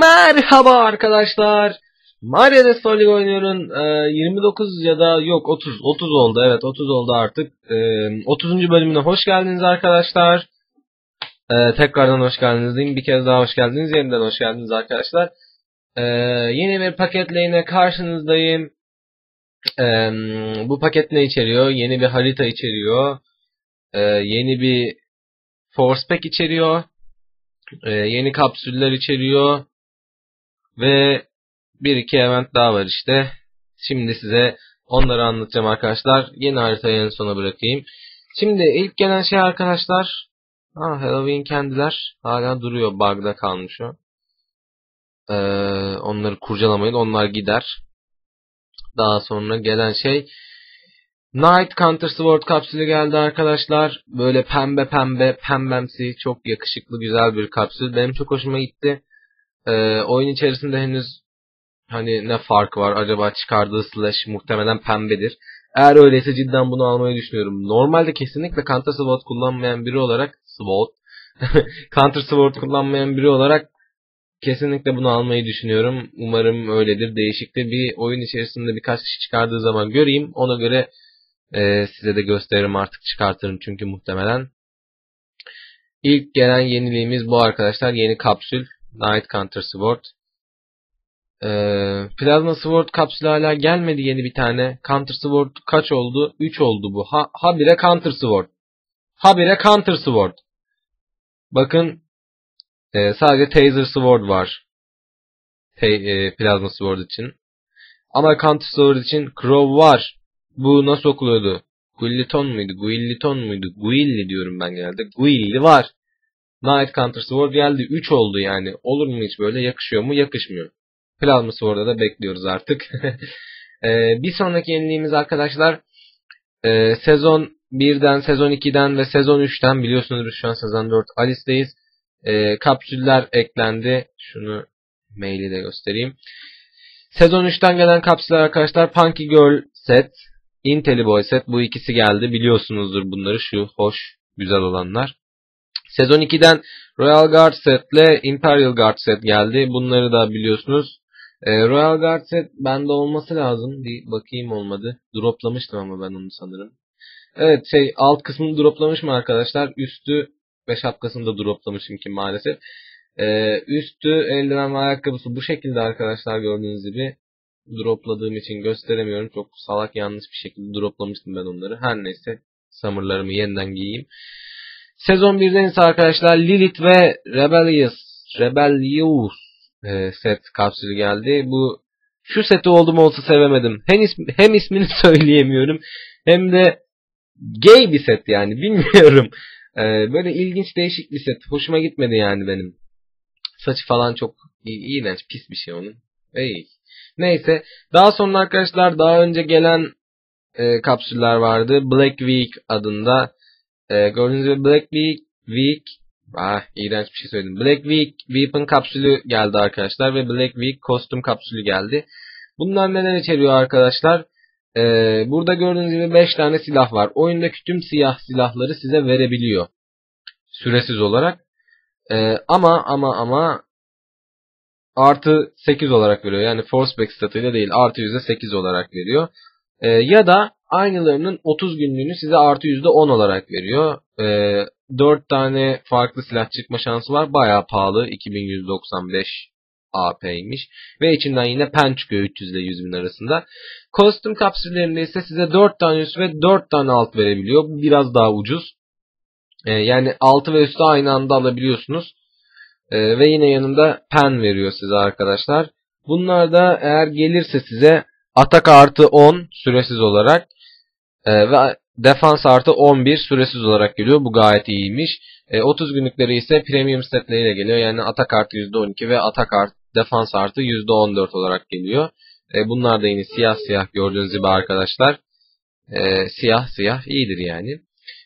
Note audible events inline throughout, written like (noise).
Merhaba arkadaşlar. Mario Destroy oynuyorum. Ee, 29 ya da yok 30. 30 oldu evet 30 oldu artık. Ee, 30. bölümüne hoş geldiniz arkadaşlar. Ee, tekrardan hoş geldiniz diyeyim. Bir kez daha hoş geldiniz. Yeniden hoş geldiniz arkadaşlar. Ee, yeni bir paketle yine karşınızdayım. Ee, bu paket ne içeriyor? Yeni bir harita içeriyor. Ee, yeni bir force pack içeriyor. Ee, yeni kapsüller içeriyor. Ve bir iki event daha var işte. Şimdi size onları anlatacağım arkadaşlar. Yeni haritayı en sona bırakayım. Şimdi ilk gelen şey arkadaşlar. Ha, Halloween kendiler hala duruyor. Bug'da kalmış o. Ee, onları kurcalamayın. Onlar gider. Daha sonra gelen şey Night Counter Sword kapsülü geldi arkadaşlar. Böyle pembe pembe pembemsi çok yakışıklı güzel bir kapsül. Benim çok hoşuma gitti. Ee, oyun içerisinde henüz hani ne fark var acaba çıkardığı slash muhtemelen pembedir. Eğer öyleyse cidden bunu almayı düşünüyorum. Normalde kesinlikle Counter Sword kullanmayan biri olarak Sword (laughs) Counter Sword kullanmayan biri olarak kesinlikle bunu almayı düşünüyorum. Umarım öyledir. Değişikti bir oyun içerisinde birkaç kişi çıkardığı zaman göreyim. Ona göre e, size de gösteririm artık çıkartırım çünkü muhtemelen. İlk gelen yeniliğimiz bu arkadaşlar. Yeni kapsül. Night Counter Sword. Ee, Plasma Sword kapsülü hala gelmedi yeni bir tane. Counter Sword kaç oldu? 3 oldu bu. Ha, habire Counter Sword. Habire Counter Sword. Bakın e, sadece Taser Sword var. Te, e, Plasma Sword için. Ama Counter Sword için Crow var. Bu nasıl okuluyordu? Guilliton muydu? Guilliton muydu? Guilli diyorum ben genelde. Guilli var. Night Counter Sword geldi. 3 oldu yani. Olur mu hiç böyle? Yakışıyor mu? Yakışmıyor. Plasma Sword'a da bekliyoruz artık. (laughs) ee, bir sonraki yeniliğimiz arkadaşlar e, sezon 1'den, sezon 2'den ve sezon 3'ten biliyorsunuz şu an sezon 4 Alice'deyiz. E, kapsüller eklendi. Şunu maili de göstereyim. Sezon 3'ten gelen kapsüller arkadaşlar Punky Girl set, Intelli Boy set bu ikisi geldi. Biliyorsunuzdur bunları şu hoş güzel olanlar. Sezon 2'den Royal Guard set ile Imperial Guard set geldi. Bunları da biliyorsunuz. E, Royal Guard set bende olması lazım. Bir bakayım olmadı. Droplamıştım ama ben onu sanırım. Evet şey alt kısmını droplamış mı arkadaşlar? Üstü ve şapkasını da droplamışım ki maalesef. E, üstü eldiven ve ayakkabısı bu şekilde arkadaşlar gördüğünüz gibi. Dropladığım için gösteremiyorum. Çok salak yanlış bir şekilde droplamıştım ben onları. Her neyse. Summer'larımı yeniden giyeyim. Sezon 1'den ise arkadaşlar Lilith ve Rebellious Rebellious e, set kapsülü geldi. Bu şu seti oldum olsa sevemedim. Hem, ismi, hem ismini (laughs) söyleyemiyorum hem de gay bir set yani (laughs) bilmiyorum. E, böyle ilginç değişik bir set. Hoşuma gitmedi yani benim. Saçı falan çok iğrenç pis bir şey onun. Ey. Neyse. Daha sonra arkadaşlar daha önce gelen e, kapsüller vardı. Black Week adında. E, gördüğünüz gibi Black Week, Week Ah iğrenç bir şey söyledim. Black Week Weapon kapsülü geldi arkadaşlar ve Black Week kostüm kapsülü geldi. Bunlar neler içeriyor arkadaşlar? Ee, burada gördüğünüz gibi 5 tane silah var. Oyundaki tüm siyah silahları size verebiliyor. Süresiz olarak. Ee, ama ama ama artı 8 olarak veriyor. Yani Force Back statıyla değil artı %8 olarak veriyor. Ee, ya da aynılarının 30 günlüğünü size artı %10 olarak veriyor. Ee, 4 tane farklı silah çıkma şansı var. Bayağı pahalı. 2195 AP'ymiş. Ve içinden yine pen çıkıyor 300 ile 100 bin arasında. Kostüm kapsüllerinde ise size 4 tane üst ve 4 tane alt verebiliyor. Bu biraz daha ucuz. Ee, yani altı ve üstü aynı anda alabiliyorsunuz. Ee, ve yine yanında pen veriyor size arkadaşlar. Bunlar da eğer gelirse size atak artı 10 süresiz olarak e, ve defans artı 11 süresiz olarak geliyor. Bu gayet iyiymiş. E, 30 günlükleri ise premium setleriyle geliyor. Yani atak artı %12 ve atak artı defans artı %14 olarak geliyor. E, bunlar da yine siyah siyah gördüğünüz gibi arkadaşlar. E, siyah siyah iyidir yani.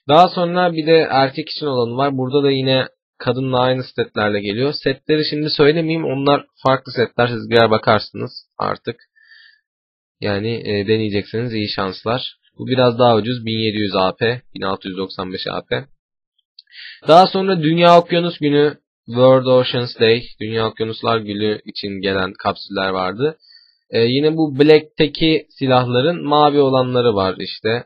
Daha sonra bir de erkek için olanı var. Burada da yine kadınla aynı setlerle geliyor. Setleri şimdi söylemeyeyim. Onlar farklı setler. Siz girer bakarsınız artık. Yani e, deneyecekseniz iyi şanslar. Bu biraz daha ucuz. 1700 AP, 1695 AP. Daha sonra Dünya Okyanus Günü World Oceans Day, Dünya Okyanuslar Günü için gelen kapsüller vardı. Ee, yine bu Black'teki silahların mavi olanları var işte.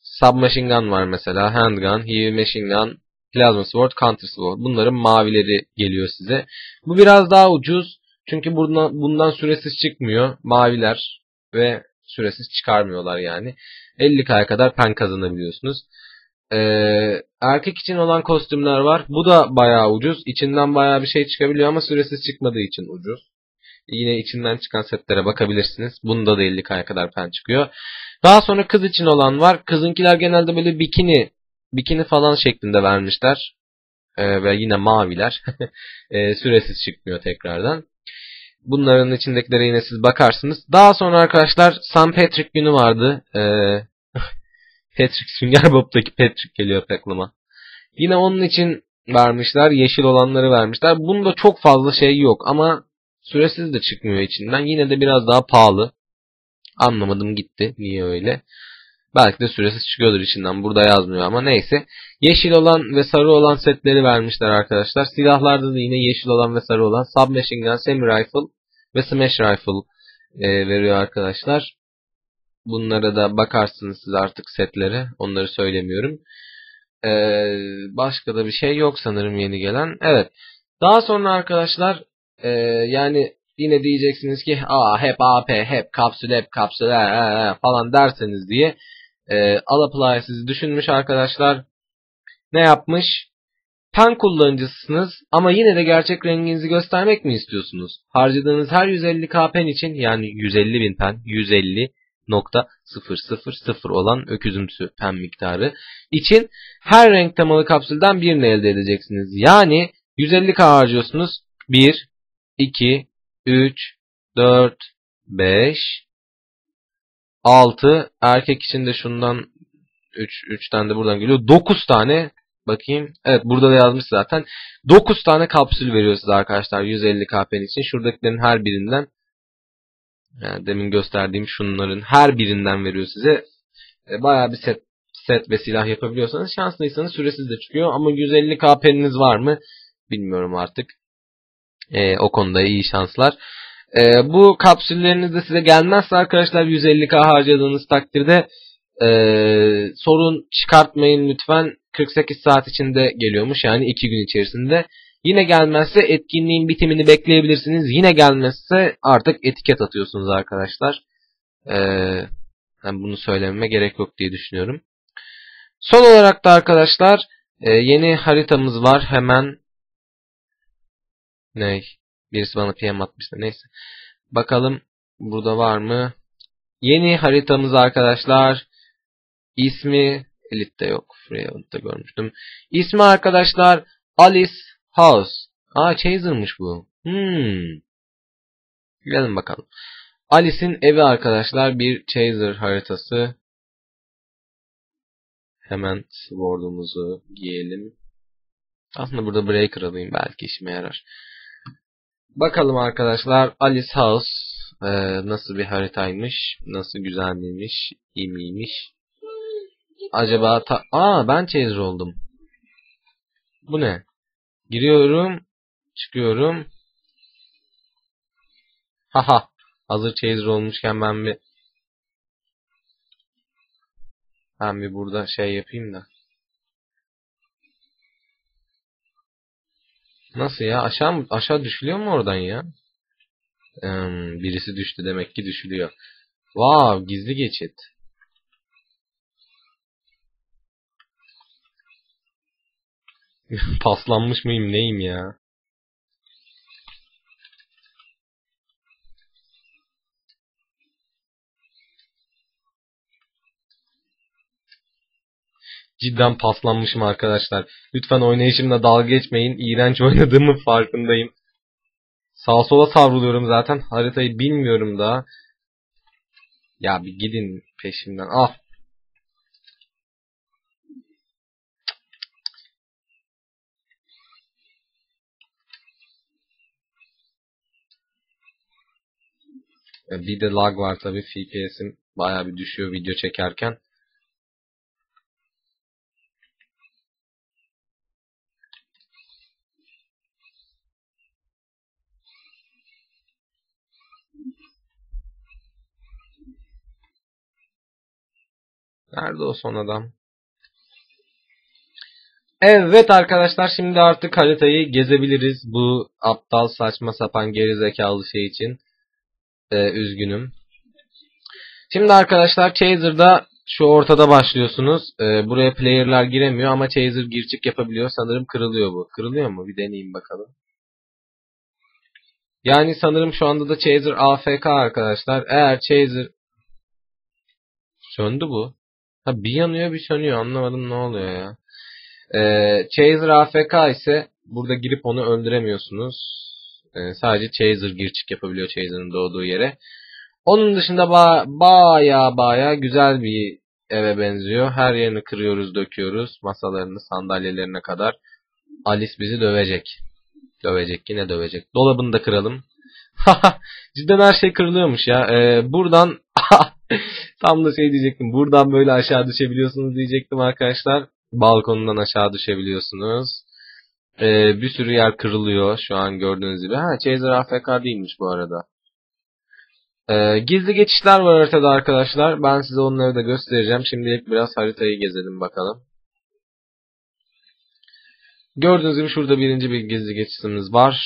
Submachine Gun var mesela, Handgun, Heavy Machine Gun, Plasma Sword, Counter Sword. Bunların mavileri geliyor size. Bu biraz daha ucuz. Çünkü bundan, bundan süresiz çıkmıyor. Maviler ve süresiz çıkarmıyorlar yani. 50k'ya kadar pen kazanabiliyorsunuz. Ee, erkek için olan kostümler var. Bu da bayağı ucuz. İçinden bayağı bir şey çıkabiliyor ama süresiz çıkmadığı için ucuz. Yine içinden çıkan setlere bakabilirsiniz. Bunda da 50k'ya kadar pen çıkıyor. Daha sonra kız için olan var. Kızınkiler genelde böyle bikini bikini falan şeklinde vermişler. Ee, ve yine maviler. (laughs) ee, süresiz çıkmıyor tekrardan. Bunların içindekilere yine siz bakarsınız. Daha sonra arkadaşlar St. Patrick günü vardı. Ee, (laughs) Patrick Sünger Bob'daki Patrick geliyor aklıma. Yine onun için vermişler. Yeşil olanları vermişler. Bunda çok fazla şey yok ama süresiz de çıkmıyor içinden. Yine de biraz daha pahalı. Anlamadım gitti. Niye öyle? Belki de süresiz çıkıyordur içinden. Burada yazmıyor ama neyse. Yeşil olan ve sarı olan setleri vermişler arkadaşlar. Silahlarda da yine yeşil olan ve sarı olan Submachine Gun, Semi Rifle ve Smash Rifle e, veriyor arkadaşlar. Bunlara da bakarsınız siz artık setlere. Onları söylemiyorum. Ee, başka da bir şey yok sanırım yeni gelen. Evet. Daha sonra arkadaşlar e, yani yine diyeceksiniz ki Aa, hep AP, hep kapsül, hep kapsül ee, ee, falan derseniz diye e, Alapply sizi düşünmüş arkadaşlar. Ne yapmış? Pen kullanıcısınız ama yine de gerçek renginizi göstermek mi istiyorsunuz? Harcadığınız her 150k pen için yani 150 bin pen, 150 nokta 000 olan öküzümsü pen miktarı için her renk temalı kapsülden birini elde edeceksiniz. Yani 150k harcıyorsunuz. 1, 2, 3, 4, 5, 6 erkek için de şundan 3 3 tane de buradan geliyor. 9 tane bakayım. Evet burada da yazmış zaten. 9 tane kapsül veriyor size arkadaşlar 150 KP'nin için. Şuradakilerin her birinden yani demin gösterdiğim şunların her birinden veriyor size. E, bayağı bir set set ve silah yapabiliyorsanız şanslıysanız süresiz de çıkıyor ama 150 KP'niz var mı bilmiyorum artık. E, o konuda iyi şanslar. E, bu kapsülleriniz de size gelmezse arkadaşlar 150k harcadığınız takdirde e, sorun çıkartmayın lütfen. 48 saat içinde geliyormuş yani 2 gün içerisinde. Yine gelmezse etkinliğin bitimini bekleyebilirsiniz. Yine gelmezse artık etiket atıyorsunuz arkadaşlar. Ee, yani bunu söylememe gerek yok diye düşünüyorum. Son olarak da arkadaşlar e, yeni haritamız var. Hemen ne? Birisi bana PM atmıştı. Neyse. Bakalım burada var mı? Yeni haritamız arkadaşlar. İsmi Elite'de yok. Freehound'da görmüştüm. İsmi arkadaşlar Alice House. Aa Chaser'mış bu. Hmm. Gelin bakalım. Alice'in evi arkadaşlar bir Chaser haritası. Hemen sword'umuzu giyelim. Aslında burada breaker alayım belki işime yarar. Bakalım arkadaşlar Alice House e, nasıl bir haritaymış, nasıl güzel miymiş, iyi miymiş. Acaba ta Aa ben chaser oldum. Bu ne? Giriyorum, çıkıyorum. Haha. Hazır chaser olmuşken ben bir ben bir burada şey yapayım da. Nasıl ya? Aşağı aşağı düşülüyor mu oradan ya? Hmm, birisi düştü demek ki düşülüyor. Wow, gizli geçit. (laughs) Paslanmış mıyım neyim ya? Cidden paslanmışım arkadaşlar. Lütfen oynayışımla dalga geçmeyin. İğrenç (laughs) oynadığımın farkındayım. Sağa sola savruluyorum zaten. Haritayı bilmiyorum daha. Ya bir gidin peşimden. Ah. Bir de lag var tabi. FPS'im baya bir düşüyor video çekerken. Nerede o son adam? Evet arkadaşlar şimdi artık haritayı gezebiliriz. Bu aptal saçma sapan geri zekalı şey için. Ee, üzgünüm. Şimdi arkadaşlar Chaser'da şu ortada başlıyorsunuz. Ee, buraya player'lar giremiyor ama Chaser girçik yapabiliyor. Sanırım kırılıyor bu. Kırılıyor mu? Bir deneyeyim bakalım. Yani sanırım şu anda da Chaser AFK arkadaşlar. Eğer Chaser söndü bu. Ha bir yanıyor bir sönüyor. Anlamadım ne oluyor ya. Ee, Chaser AFK ise burada girip onu öldüremiyorsunuz. Ee, sadece Chaser gir çık yapabiliyor Chaser'ın doğduğu yere. Onun dışında ba baya baya güzel bir eve benziyor. Her yerini kırıyoruz, döküyoruz. Masalarını, sandalyelerine kadar. Alice bizi dövecek. Dövecek, yine dövecek. Dolabını da kıralım. (laughs) Cidden her şey kırılıyormuş ya. Ee, buradan (laughs) tam da şey diyecektim. Buradan böyle aşağı düşebiliyorsunuz diyecektim arkadaşlar. Balkonundan aşağı düşebiliyorsunuz. Ee, bir sürü yer kırılıyor şu an gördüğünüz gibi. Ha Chaser AFK değilmiş bu arada. Ee, gizli geçişler var haritada arkadaşlar. Ben size onları da göstereceğim. Şimdilik biraz haritayı gezelim bakalım. Gördüğünüz gibi şurada birinci bir gizli geçişimiz var.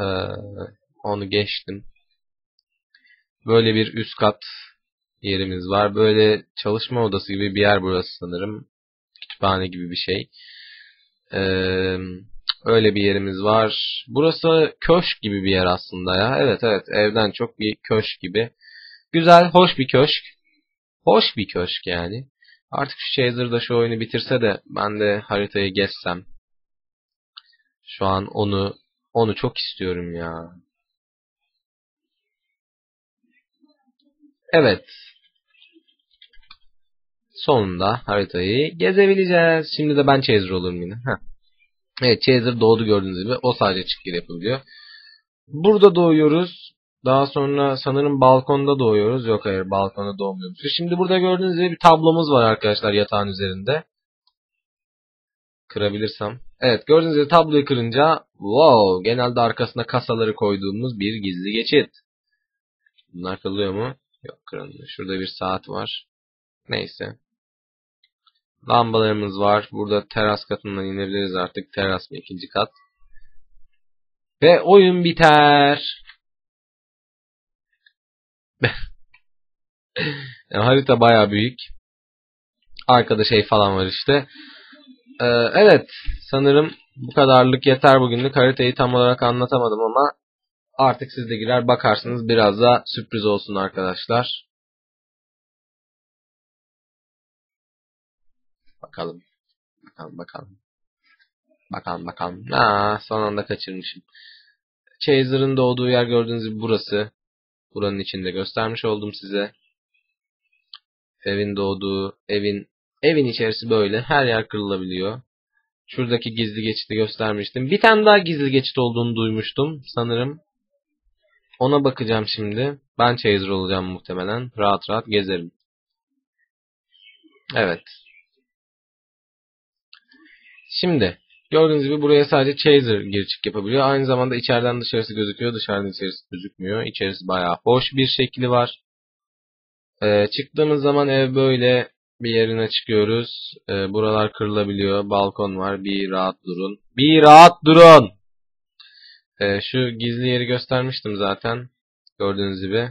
Ee, onu geçtim. Böyle bir üst kat yerimiz var. Böyle çalışma odası gibi bir yer burası sanırım. Kütüphane gibi bir şey. Ee, öyle bir yerimiz var. Burası köşk gibi bir yer aslında ya. Evet evet evden çok bir köşk gibi. Güzel, hoş bir köşk. Hoş bir köşk yani. Artık şu Chaser da şu oyunu bitirse de ben de haritayı geçsem. Şu an onu onu çok istiyorum ya. Evet. Sonunda haritayı gezebileceğiz. Şimdi de ben Chaser olurum yine. Heh. Evet Chaser doğdu gördüğünüz gibi. O sadece çık yapabiliyor. Burada doğuyoruz. Daha sonra sanırım balkonda doğuyoruz. Yok hayır balkonda doğmuyoruz. Şimdi burada gördüğünüz gibi bir tablomuz var arkadaşlar yatağın üzerinde. Kırabilirsem. Evet gördüğünüz gibi tabloyu kırınca wow genelde arkasına kasaları koyduğumuz bir gizli geçit. Bunlar kırılıyor mu? Yok kırılmıyor. Şurada bir saat var. Neyse. Lambalarımız var. Burada teras katından inebiliriz artık. Teras mı ikinci kat. Ve oyun biter. Yani (laughs) harita baya büyük. Arkada şey falan var işte. Ee, evet. Sanırım bu kadarlık yeter bugünlük. Haritayı tam olarak anlatamadım ama artık siz de girer bakarsınız. Biraz da sürpriz olsun arkadaşlar. Bakalım. Bakalım bakalım. Bakalım bakalım. Aa, son anda kaçırmışım. Chaser'ın doğduğu yer gördüğünüz gibi burası. Buranın içinde göstermiş oldum size. Evin doğduğu, evin evin içerisi böyle. Her yer kırılabiliyor. Şuradaki gizli geçiti göstermiştim. Bir tane daha gizli geçit olduğunu duymuştum sanırım. Ona bakacağım şimdi. Ben Chaser olacağım muhtemelen. Rahat rahat gezerim. Evet. Şimdi gördüğünüz gibi buraya sadece chaser gir çık yapabiliyor. Aynı zamanda içeriden dışarısı gözüküyor. Dışarıdan içerisi gözükmüyor. İçerisi bayağı hoş bir şekli var. Ee, çıktığımız zaman ev böyle bir yerine çıkıyoruz. Ee, buralar kırılabiliyor. Balkon var. Bir rahat durun. Bir rahat durun. Ee, şu gizli yeri göstermiştim zaten. Gördüğünüz gibi.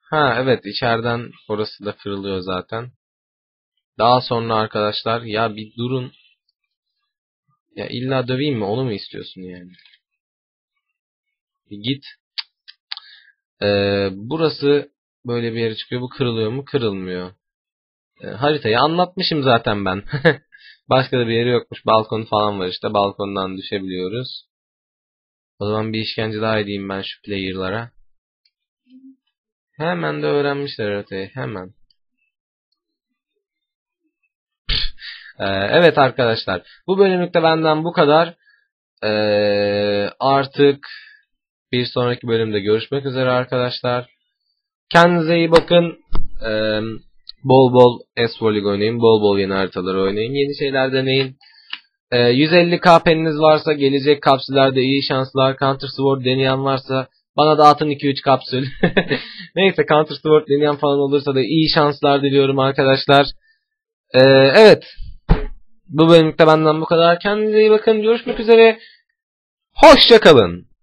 Ha evet içeriden orası da kırılıyor zaten. Daha sonra arkadaşlar ya bir durun. Ya illa döveyim mi? Onu mu istiyorsun yani? Bir git. Ee, burası böyle bir yere çıkıyor. Bu kırılıyor mu? Kırılmıyor. Ee, haritayı anlatmışım zaten ben. (laughs) Başka da bir yeri yokmuş. Balkon falan var işte. Balkondan düşebiliyoruz. O zaman bir işkence daha edeyim ben şu player'lara. Hemen de öğrenmişler haritayı. Hemen. Ee, evet arkadaşlar. Bu bölümlükte benden bu kadar. Ee, artık bir sonraki bölümde görüşmek üzere arkadaşlar. Kendinize iyi bakın. Ee, bol bol S-Volley oynayın. Bol bol yeni haritalar oynayın. Yeni şeyler deneyin. Ee, 150k peniniz varsa gelecek kapsüllerde iyi şanslar. Counter Sword deneyen varsa Bana da atın 2-3 kapsül. (laughs) Neyse Counter Sword deneyen falan olursa da iyi şanslar diliyorum arkadaşlar. Ee, evet. Bu bölümlükte benden bu kadar. Kendinize iyi bakın. Görüşmek üzere. Hoşçakalın.